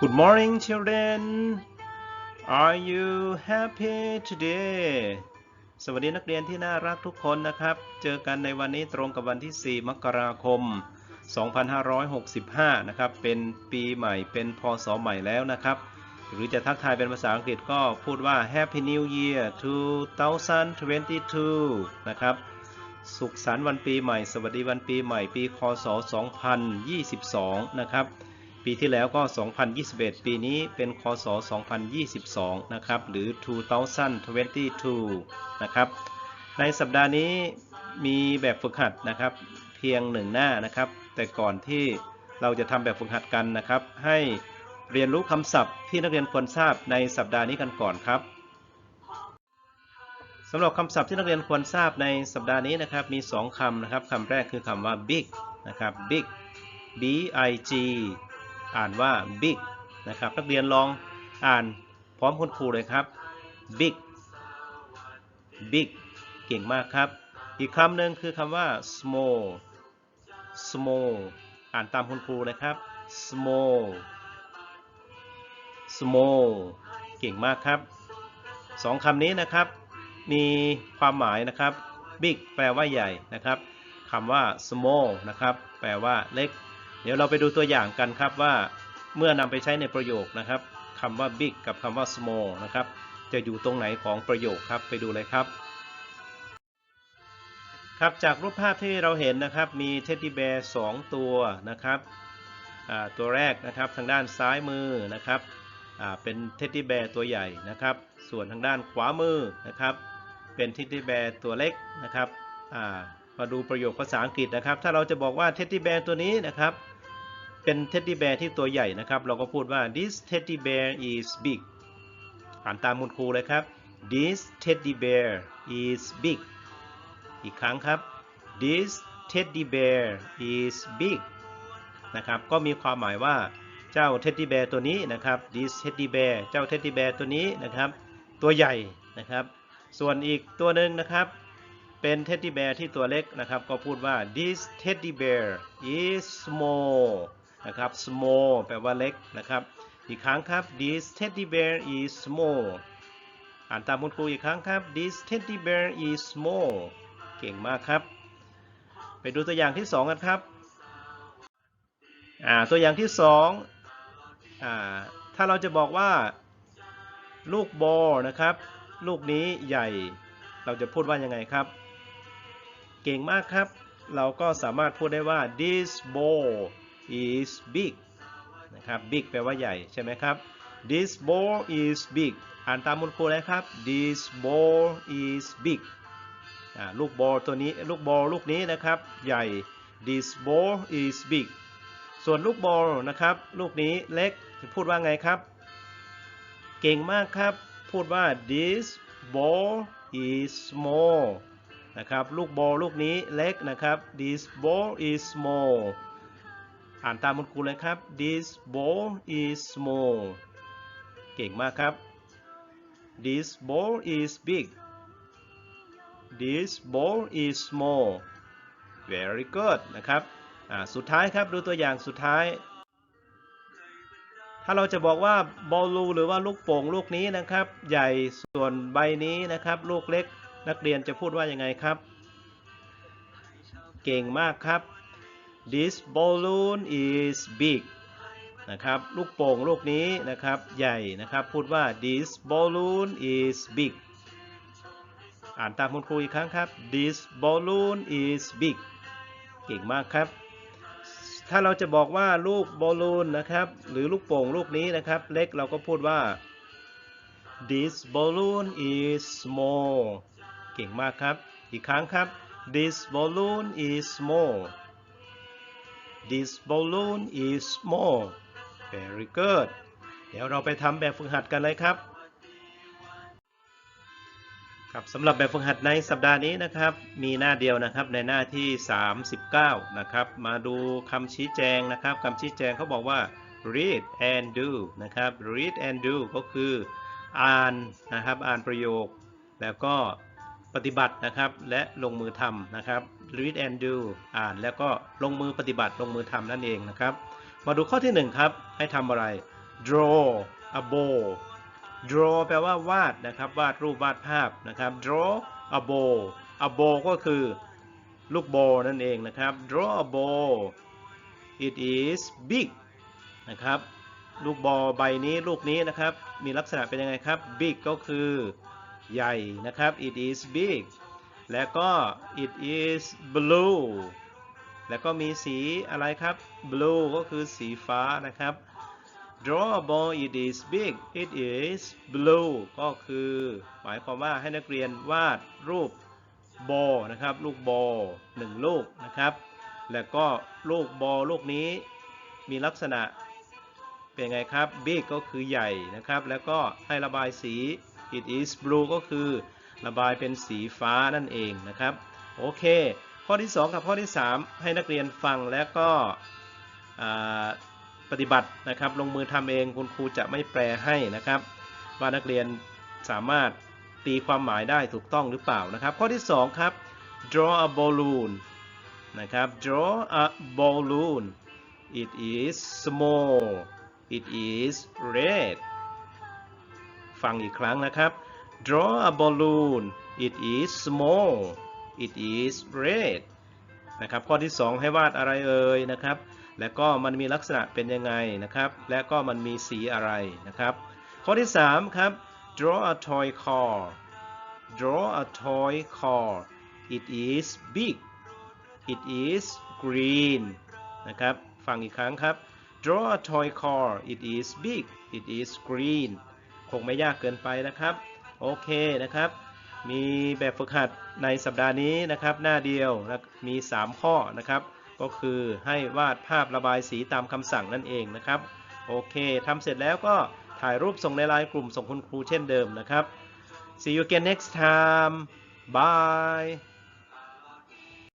Good morning children Are you happy today สวัสดีนักเรียนที่น่ารักทุกคนนะครับ เจอกันในวันนี้ตรงกับวันที่ 4 มกราคม 2565 นะครับ เป็นปีใหม่ เป็นพศใหม่แล้วนะครับ หรือจะทักทายเป็นภาษาอังกฤษก็พูดว่า Happy New Year 2022 นะครับ สุขสันต์วันปีใหม่ สวัสดีวันปีใหม่ ปี คศ 2022 นะครับ ปีที่แล้วก็ 2021 ปีนี้เป็นคศ 2022 นะครับ หรือ 2022 นะครับ ในสัปดาห์นี้มีแบบฝึกหัดนะครับ เพียงหนึ่งหน้านะครับ แต่ก่อนที่เราจะทำแบบฝึกหัดกันนะครับ ให้เรียนรู้คำศัพท์ที่นักเรียนควรทราบในสัปดาห์นี้กันก่อนครับสำหรับคำศัพท์ที่นักเรียนควรทราบในสัปดาห์นี้นะครับ มี 2คำนะครับคำแรกคือคำว่า big นะครับ big b i g อ่านว่า big นะครับ นักเรียนลองอ่านพร้อมคุณครูเลยครับ big big เก่งมากครับ อีกคำหนึ่งคือคำว่า small small อ่านตามคุณครูเลยครับ small small เก่งมากครับสองคำนี้นะครับ มีความหมายนะครับ big แปลว่าใหญ่นะครับคำว่า small นะครับ แปลว่าเล็ก เดี๋ยวเราไปดูตัวอย่างกันครับว่าเมื่อนำไปใช้ในประโยคนะครับคำว่า big กับคำว่า small นะครับ จะอยู่ตรงไหนของประโยคครับไปดูเลยครับ ครับจากรูปภาพที่เราเห็นนะครับมีเท็ดดี้แบร์สองตัวนะครับตัวแรกนะครับทางด้านซ้ายมือนะครับเป็นเท็ดดี้แบร์ตัวใหญ่นะครับ ส่วนทางด้านขวามือนะครับ เป็นเท็ดดี้แบร์ตัวเล็กนะครับมาดูประโยคภาษาอังกฤษนะครับ ถ้าเราจะบอกว่าเท็ดดี้แบร์ตัวนี้นะครับ เป็นเท็ดดี้แบร์ที่ตัวใหญ่นะครับ เราก็พูดว่า this teddy bear is big อ่านตามคุณครูเลยครับ this teddy bear is big อีกครั้งครับ this teddy bear is big นะครับ ก็มีความหมายว่าเจ้า teddy bear ตัวนี้นะครับ this teddy bear เจ้า teddy bear ตัวนี้นะครับ ตัวใหญ่นะครับ ส่วนอีกตัวหนึ่งนะครับ เป็น teddy bear ที่ตัวเล็กนะครับ ก็พูดว่า this teddy bear is small นะครับ small แปลว่าเล็กนะครับ อีกครั้งครับ this teddy bear is small อ่านตามคุณครูอีกครั้งครับ this teddy bear is small เก่งมากครับ ไปดูตัวอย่างที่2กันครับอ่าตัวอย่างที่2อ่าถ้าเราจะบอกว่าลูกบอลนะครับ ลูกนี้ใหญ่ เราจะพูดว่ายังไงครับ เก่งมากครับ เราก็สามารถพูดได้ว่า this ball is big นะครับ big แปลว่าใหญ่ใช่ไหมครับ this ball is big อ่านตามคุณครูเลยครับ this ball is big ลูกบอลตัวนี้ลูกบอลลูกนี้นะครับใหญ่ this ball is big ส่วนลูกบอลนะครับ ลูกนี้เล็กจะพูดว่าไงครับ เก่งมากครับ พูดว่า this ball is small นะครับ ลูกบอลลูกนี้เล็กนะครับ this ball is small อ่านตามคุณครูเลยครับ this ball is small เก่งมากครับ this ball is big this ball is small very good นะครับสุดท้ายครับดูตัวอย่างสุดท้าย ถ้าเราจะบอกว่าบอลลูหรือว่าลูกโป่งลูกนี้นะครับ ใหญ่ส่วนใบนี้นะครับ ลูกเล็กนักเรียนจะพูดว่ายังไงครับ เก่งมากครับ this balloon is big นะครับลูกโป่งลูกนี้นะครับใหญ่นะครับพูดว่า this balloon is big อ่านตามคุณครูอีกครั้งครับ this balloon is big เก่งมากครับ ถ้าเราจะบอกว่าลูกบอลลูนนะครับหรือลูกโป่งลูกนี้นะครับ เล็กเราก็พูดว่า this balloon is small เก่งมากครับ อีกครั้งครับ this balloon is small this balloon is small very good เดี๋ยวเราไปทำแบบฝึกหัดกันเลยครับครับสำหรับแบบฝึกหัดในสัปดาห์นี้นะครับ มีหน้าเดียวนะครับในหน้าที่ 39 นะครับ มาดูคำชี้แจงนะครับคำชี้แจงเขาบอกว่า read and do นะครับ read and do ก็คืออ่านนะครับอ่านประโยค แล้วก็ ปฏิบัตินะครับ และลงมือทำนะครับ read and do อ่านแล้วก็ลงมือปฏิบัติลงมือทำนั่นเองนะครับ มาดูข้อที่ 1 ครับ ให้ทำอะไร draw a bow draw แปลว่าวาดนะครับ วาดรูปวาดภาพนะครับ draw a bow a bow ก็คือลูกโบนั่นเองนะครับ draw a bow it is big นะครับ ลูกบอลใบนี้ลูกนี้นะครับ มีลักษณะเป็นยังไงครับ big ก็คือ ใหญ่นะครับ it is big และก็ it is blue แล้วก็มีสีอะไรครับ blue ก็คือสีฟ้านะครับ draw a ball it is big it is blue ก็คือ หมายความว่าให้นักเรียนวาดรูปบอลนะครับ ลูกบอลหนึ่งลูกนะครับ แล้วก็ลูกบอลลูกนี้มีลักษณะเป็นไงครับ big ก็คือใหญ่นะครับ แล้วก็ให้ระบายสี it is blue ก็คือระบายเป็นสีฟ้านั่นเองนะครับ โอเค ข้อที่ 2 กับข้อที่ 3 ให้นักเรียนฟังแล้วก็ปฏิบัตินะครับ ลงมือทำเองคุณครูจะไม่แปลให้นะครับ ว่านักเรียนสามารถตีความหมายได้ถูกต้องหรือเปล่านะครับ ข้อที่ 2 ครับ draw a balloon นะครับ draw a balloon it is small it is red ฟังอีกครั้งนะครับ draw a balloon it is small it is red นะครับข้อที่ 2 ให้วาดอะไรเอ่ยนะครับ และก็มันมีลักษณะเป็นยังไงนะครับ และก็มันมีสีอะไรนะครับ ข้อที่ 3 ครับ draw a toy car draw a toy car it is big it is green นะครับ ฟังอีกครั้งครับ draw a toy car it is big it is green คงไม่ยากเกินไปนะครับ โอเคนะครับ มีแบบฝึกหัดในสัปดาห์นี้นะครับ หน้าเดียวมี 3 ข้อนะครับ ก็คือให้วาดภาพระบายสีตามคำสั่งนั่นเองนะครับ โอเคทำเสร็จแล้วก็ถ่ายรูปส่งในไลน์กลุ่มส่งคุณครูเช่นเดิมนะครับ see you again next time bye